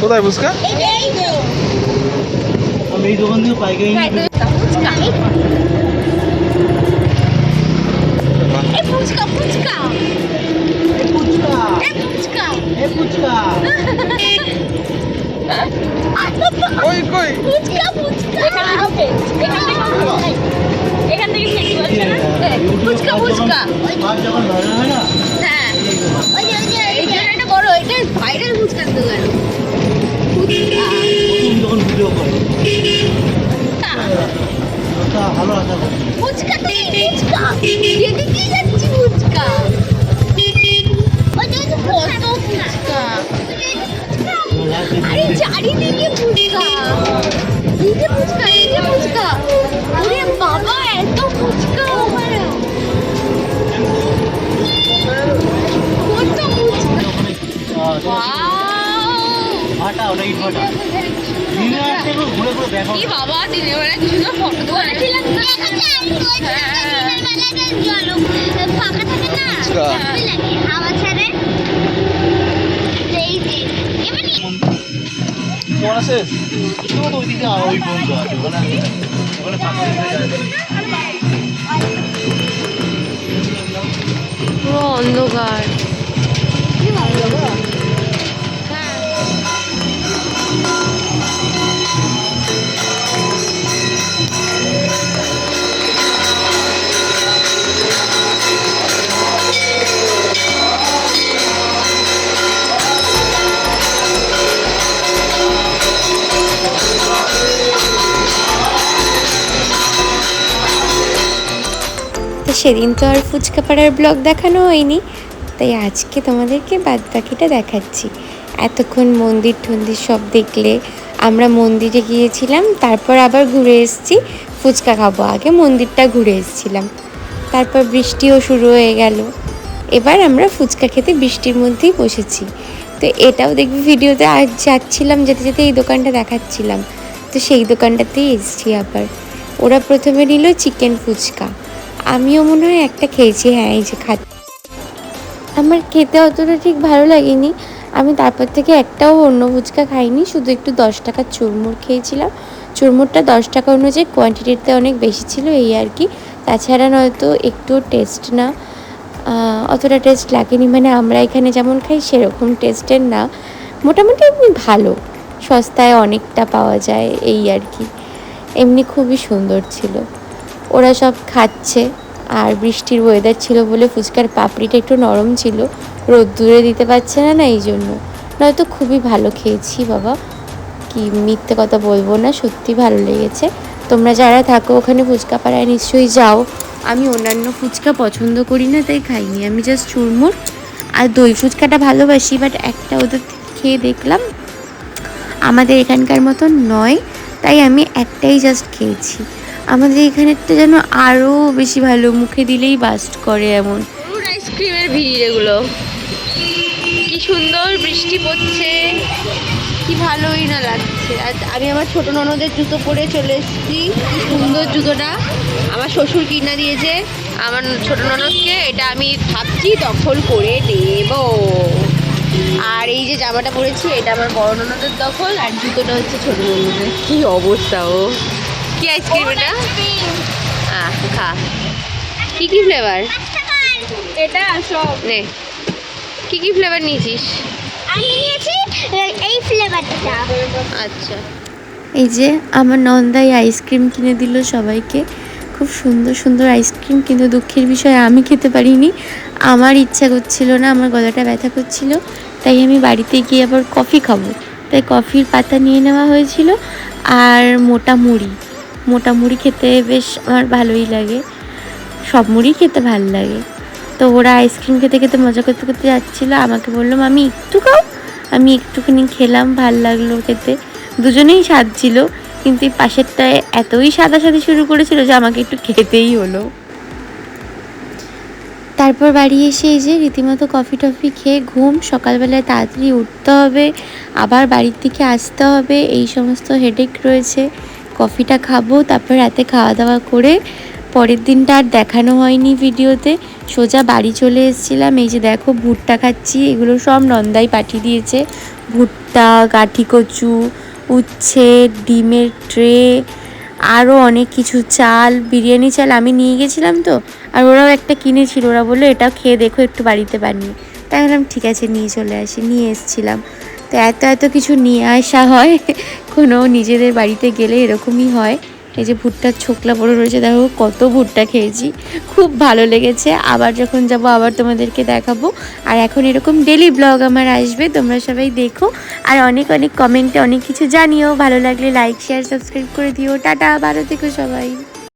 কোথায় ফুচকা? আমি এই দোকান থেকে পাইকারি ফুচকা। ফুচকা কই কই? এখান থেকে হয় বড় এটা ভাইরাল ফুচকার দোকান। যখন ভিডিও করে ওটা ফুচকা তো ফুচকা যাচ্ছি ফুচকা কত ফুচকা আরে চারিদিকে কি বাবা দিনের বেলা কিছু না ফটো তোলা ফাঁকা থাকে না ফুচকা। ভালোই লাগে হাওয়া ছাড়ে এই যে এমনি তোমার আছে তুমি তো ওই দিকে ওই বন্ধু আছে ওখানে ওখানে ফাঁকা পুরো অন্ধকার সেদিন তো আর ফুচকা পাড়ার ব্লগ দেখানো হয়নি। তাই আজকে তোমাদেরকে বাদ বাকিটা দেখাচ্ছি। এতক্ষণ মন্দির টন্দির সব দেখলে আমরা মন্দিরে গিয়েছিলাম, তারপর আবার ঘুরে এসেছি, ফুচকা খাব আগে, মন্দিরটা ঘুরে এসেছিলাম। তারপর বৃষ্টিও শুরু হয়ে গেল। এবার আমরা ফুচকা খেতে বৃষ্টির মধ্যেই বসেছি। তো এটাও দেখবি ভিডিওতে আজ যাচ্ছিলাম, যেতে যেতে এই দোকানটা দেখাচ্ছিলাম। তো সেই দোকানটাতেই এসেছি আবার। ওরা প্রথমে নিল চিকেন ফুচকা। আমিও মনে হয় একটা খেয়েছি হ্যাঁ এই যে খাচ্ছি। আমার খেতে অতটা ঠিক ভালো লাগেনি। আমি তারপর থেকে একটাও অন্য ফুচকা খাইনি, শুধু একটু দশ টাকার চুরমুর খেয়েছিলাম। চুরমুরটা দশ টাকা অনুযায়ী কোয়ান্টিটিতে অনেক বেশি ছিল এই আর কি। তাছাড়া নয়তো একটু টেস্ট না। অতটা টেস্ট লাগেনি মানে আমরা এখানে যেমন খাই, সেরকম টেস্টের না। মোটামুটি এমনি ভালো। সস্তায় অনেকটা পাওয়া যায় এই আর কি। এমনি খুবই সুন্দর ছিল। ওরা সব খাচ্ছে। আর বৃষ্টির ওয়েদার ছিল বলে ফুচকার পাপড়িটা একটু নরম ছিল। রোদ্দুরে দিতে পারছে না না, এই জন্য। নয়তো খুবই ভালো খেয়েছি বাবা। কি মিথ্যে কথা বলব না, সত্যি ভালো লেগেছে। তোমরা যারা থাকো ওখানে ফুচকা পাড়ায় নিশ্চয়ই যাও। আমি অন্যান্য ফুচকা পছন্দ করি না, তাই খাইনি। আমি জাস্ট চুরমুর আর দই ফুচকাটা ভালোবাসি বাট একটা ওদের খেয়ে দেখলাম। আমাদের এখানকার মতন নয়, তাই আমি একটাই জাস্ট খেয়েছি। আমাদের এখানেরটা যেন আরও বেশি ভালো, মুখে দিলেই বাস্ট করে এমন। আইসক্রিমের ভিড় এগুলো। কি সুন্দর বৃষ্টি পড়ছে, কি ভালোই না লাগছে। আর আমি আমার ছোট ননদের জুতো পরে চলে এসেছি, কি সুন্দর জুতোটা। আমার শ্বশুর কিনা দিয়েছে, আমার ছোট ননদকে, এটা আমি ভাবছি দখল করে নেব। আর এই যে জামাটা পরেছি, এটা আমার বড় ননদের দখল, আর জুতোটা হচ্ছে ছোট ননদের। কি অবস্থা ও। কি আইসক্রিম এটা? আহ। খা কি কি ফ্লেভার এটা সব। নে। কি কি ফ্লেভার নিয়েছিস? আমি নিয়েছি এই ফ্লেভারটা আচ্ছা। এই যে আমার নন্দাই আইসক্রিম কিনে দিল সবাইকে। খুব সুন্দর সুন্দর আইসক্রিম কিন্তু দুঃখের বিষয় আমি খেতে পারিনি। আমার ইচ্ছা করছিল না আমার গলাটা ব্যথা করছিল। তাই আমি বাড়িতে গিয়ে আবার কফি খাব। তাই কফির পাতা নিয়ে নেওয়া হয়েছিল আর মোটা মুড়ি। মোটা মুড়ি খেতে বেশ আমার ভালোই লাগে। সব মুড়ি খেতে ভালো লাগে। তো ওরা আইসক্রিম খেতে খেতে মজা করতে করতে যাচ্ছিল। আমাকে বললাম আমি একটু খাও। আমি একটুখানি খেলাম, ভালো লাগল খেতে। দুজনেই স্বাদ ছিল, কিন্তু এই পাশেরটায় এতই সাদা সাদা শুরু করেছিল যে আমাকে একটু খেতেই হলো। তারপর বাড়ি এসে এই যে রীতিমতো কফি টফি খেয়ে ঘুম, সকালবেলায় তাড়াতাড়ি উঠতে হবে, আবার বাড়ির দিকে আসতে হবে, এই সমস্ত হেডেক রয়েছে। কফিটা খাব, তারপর রাতে খাওয়া দাওয়া করে পরের দিনটা আর দেখানো হয়নি ভিডিওতে। সোজা বাড়ি চলে এসেছিলাম, এই যে দেখো ভুট্টা খাচ্ছি, এগুলো সব নন্দাই পাঠিয়ে দিয়েছে। ভুট্টা কাঠি কচু, উচ্ছে, ডিমের ট্রে আরও অনেক কিছু, চাল, বিরিয়ানি চাল আমি নিয়ে গেছিলাম তো, আর ওরাও একটা কিনেছিল, ওরা বলল এটা খেয়ে দেখো, একটু বাড়িতে বানিয়ে। তাই বললাম ঠিক আছে, নিয়ে চলে আসি। নিয়ে এসেছিলাম। তো এত এত কিছু নিয়ে আসা হয় কোনো নিজেদের বাড়িতে গেলে এরকমই হয়। এই যে ভুট্টার ছোকলা পড়ে রয়েছে, দেখো কত ভুট্টা খেয়েছি, খুব ভালো লেগেছে। আবার যখন যাব, আবার তোমাদেরকে দেখাবো। আর এখন এরকম ডেলি ব্লগ আমার আসবে, তোমরা সবাই দেখো। আর অনেক অনেক কমেন্টে অনেক কিছু জানিও। ভালো লাগলে লাইক শেয়ার সাবস্ক্রাইব করে দিও। টাটা, ভালো থেকো সবাই।